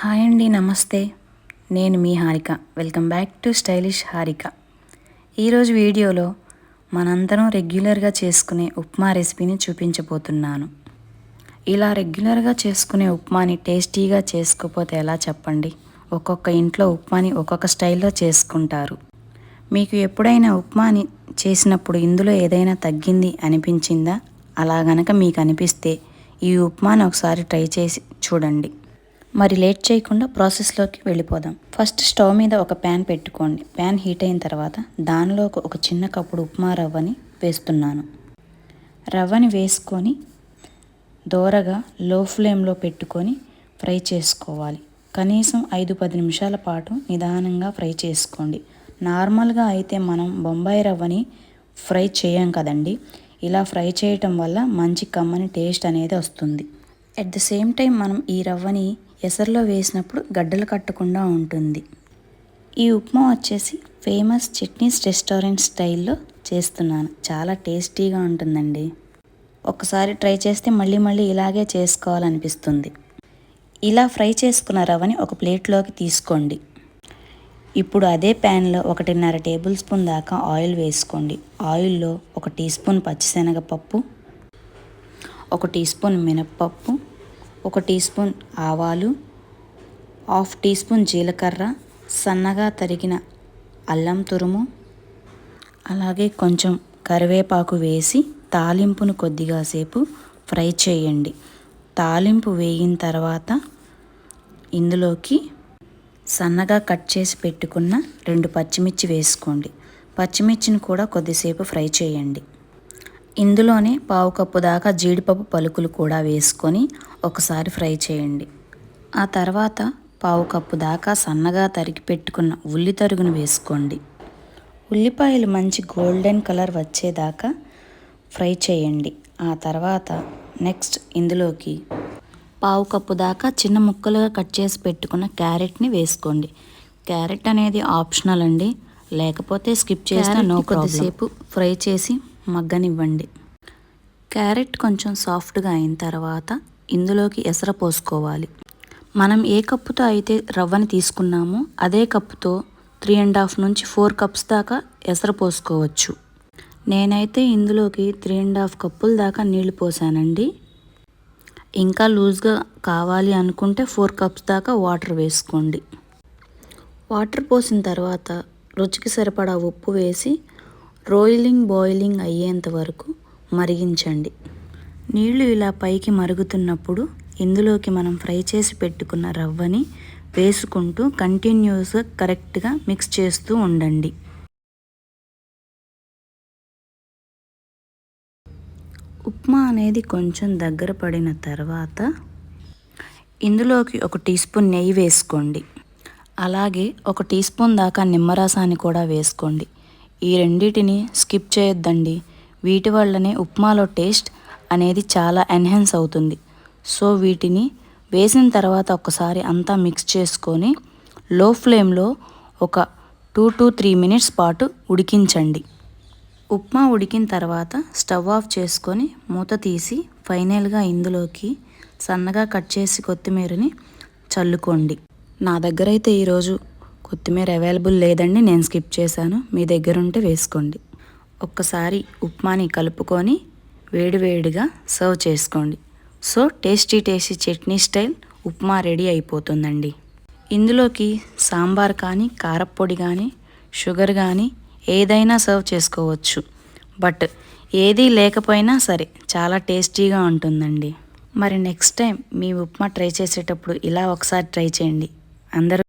Hi అండి నమస్తే. నేను మీ Harika. Welcome back to stylish Harika. ఈరోజు వీడియోలో మనందరం రెగ్యులర్గా చేసుకునే ఉప్మా రెసిపీని చూపించబోతున్నాను. ఇలా రెగ్యులర్గా చేసుకునే ఉప్మాని టేస్టీగా చేసుకోపోతే ఎలా చెప్పండి? ఒక్కొక్క ఇంట్లో ఉప్మాని ఒక్కొక్క స్టైల్లో చేసుకుంటారు. మీకు ఎప్పుడైనా ఉప్మాని చేసినప్పుడు ఇందులో ఏదైనా తగ్గింది అనిపించిందా? అలా గనక మీకు అనిపిస్తే ఈ ఉప్మాని ఒకసారి ట్రై చేసి చూడండి. మరి లేట్ చేయకుండా ప్రాసెస్లోకి వెళ్ళిపోదాం. ఫస్ట్ స్టవ్ మీద ఒక ప్యాన్ పెట్టుకోండి. ప్యాన్ హీట్ అయిన తర్వాత దానిలో ఒక చిన్న కప్పుడు ఉప్మా రవ్వని వేస్తున్నాను. రవ్వని వేసుకొని దోరగా లో ఫ్లేమ్లో పెట్టుకొని ఫ్రై చేసుకోవాలి. కనీసం ఐదు పది నిమిషాల పాటు నిదానంగా ఫ్రై చేసుకోండి. నార్మల్గా అయితే మనం బొంబాయి రవ్వని ఫ్రై చేయం కదండి. ఇలా ఫ్రై చేయటం వల్ల మంచి కమ్మని టేస్ట్ అనేది వస్తుంది. అట్ ద సేమ్ టైం మనం ఈ రవ్వని ఎసరులో వేసినప్పుడు గడ్డలు కట్టకుండా ఉంటుంది. ఈ ఉప్మా వచ్చేసి ఫేమస్ చట్నీస్ రెస్టారెంట్ స్టైల్లో చేస్తున్నాను. చాలా టేస్టీగా ఉంటుందండి. ఒకసారి ట్రై చేస్తే మళ్ళీ మళ్ళీ ఇలాగే చేసుకోవాలనిపిస్తుంది. ఇలా ఫ్రై చేసుకున్న రవ్వని ఒక ప్లేట్లోకి తీసుకోండి. ఇప్పుడు అదే ప్యాన్లో ఒకటిన్నర టేబుల్ స్పూన్ దాకా ఆయిల్ వేసుకోండి. ఆయిల్లో ఒక టీ స్పూన్ పచ్చిశనగపప్పు ఒక టీ స్పూన్ మినప్పప్పు ఒక టీ స్పూన్ ఆవాలు హాఫ్ టీ స్పూన్ జీలకర్ర సన్నగా తరిగిన అల్లం తురుము అలాగే కొంచెం కరివేపాకు వేసి తాలింపును కొద్దిగా సేపు ఫ్రై చేయండి. తాలింపు వేగిన తర్వాత ఇందులోకి సన్నగా కట్ చేసి పెట్టుకున్న రెండు పచ్చిమిర్చి వేసుకోండి. పచ్చిమిర్చిని కూడా కొద్దిసేపు ఫ్రై చేయండి. ఇందులోనే పావు కప్పు దాకా జీడిపప్పు పలుకులు కూడా వేసుకొని ఒకసారి ఫ్రై చేయండి. ఆ తర్వాత పావు కప్పు దాకా సన్నగా తరిగి పెట్టుకున్న ఉల్లి తరుగును వేసుకోండి. ఉల్లిపాయలు మంచి గోల్డెన్ కలర్ వచ్చేదాకా ఫ్రై చేయండి. ఆ తర్వాత నెక్స్ట్ ఇందులోకి పావు కప్పు దాకా చిన్న ముక్కలుగా కట్ చేసి పెట్టుకున్న క్యారెట్ని వేసుకోండి. క్యారెట్ అనేది ఆప్షనల్ అండి. లేకపోతే స్కిప్ చేసిన నో కొద్దిసేపు ఫ్రై చేసి మగ్గనివ్వండి. క్యారెట్ కొంచెం సాఫ్ట్గా అయిన తర్వాత ఇందులోకి ఎసర పోసుకోవాలి. మనం ఏ కప్పుతో అయితే రవ్వని తీసుకున్నామో అదే కప్పుతో త్రీ అండ్ హాఫ్ నుంచి ఫోర్ కప్స్ దాకా ఎసర పోసుకోవచ్చు. నేనైతే ఇందులోకి త్రీ అండ్ హాఫ్ కప్పుల దాకా నీళ్ళు పోసానండి. ఇంకా లూజ్గా కావాలి అనుకుంటే ఫోర్ కప్స్ దాకా వాటర్ వేసుకోండి. వాటర్ పోసిన తర్వాత రుచికి సరిపడా ఉప్పు వేసి రోయిలింగ్ బాయిలింగ్ అయ్యేంత వరకు మరిగించండి. నీళ్ళు ఇలా పైకి మరుగుతున్నప్పుడు ఇందులోకి మనం ఫ్రై చేసి పెట్టుకున్న రవ్వని వేసుకుంటూ కంటిన్యూస్గా కరెక్ట్గా మిక్స్ చేస్తూ ఉండండి. ఉప్మా అనేది కొంచెం దగ్గర పడిన తర్వాత ఇందులోకి ఒక టీ స్పూన్ నెయ్యి వేసుకోండి. అలాగే ఒక టీ స్పూన్ దాకా నిమ్మరసాన్ని కూడా వేసుకోండి. ఈ రెండింటిని స్కిప్ చేయొద్దండి. వీటి వల్లనే ఉప్మాలో టేస్ట్ అనేది చాలా ఎన్హెన్స్ అవుతుంది. సో వీటిని వేసిన తర్వాత ఒకసారి అంతా మిక్స్ చేసుకొని లో ఫ్లేమ్లో ఒక టూ టు త్రీ మినిట్స్ పాటు ఉడికించండి. ఉప్మా ఉడికిన తర్వాత స్టవ్ ఆఫ్ చేసుకొని మూత తీసి ఫైనల్గా ఇందులోకి సన్నగా కట్ చేసి కొత్తిమీరని చల్లుకోండి. నా దగ్గర అయితే ఈరోజు కొత్తిమీర అవైలబుల్ లేదండి నేను స్కిప్ చేశాను. మీ దగ్గర ఉంటే వేసుకోండి. ఒక్కసారి ఉప్మాని కలుపుకొని వేడివేడిగా సర్వ్ చేసుకోండి. So tasty tasty chutney style upma ready అయిపోతుందండి. ఇందులోకి సాంబార్ కానీ కారప్పొడి కానీ షుగర్ కానీ ఏదైనా సర్వ్ చేసుకోవచ్చు. బట్ ఏది లేకపోయినా సరే చాలా టేస్టీగా ఉంటుందండి. మరి నెక్స్ట్ టైం మీ ఉప్మా ట్రై చేసేటప్పుడు ఇలా ఒకసారి ట్రై చేయండి. అందరూ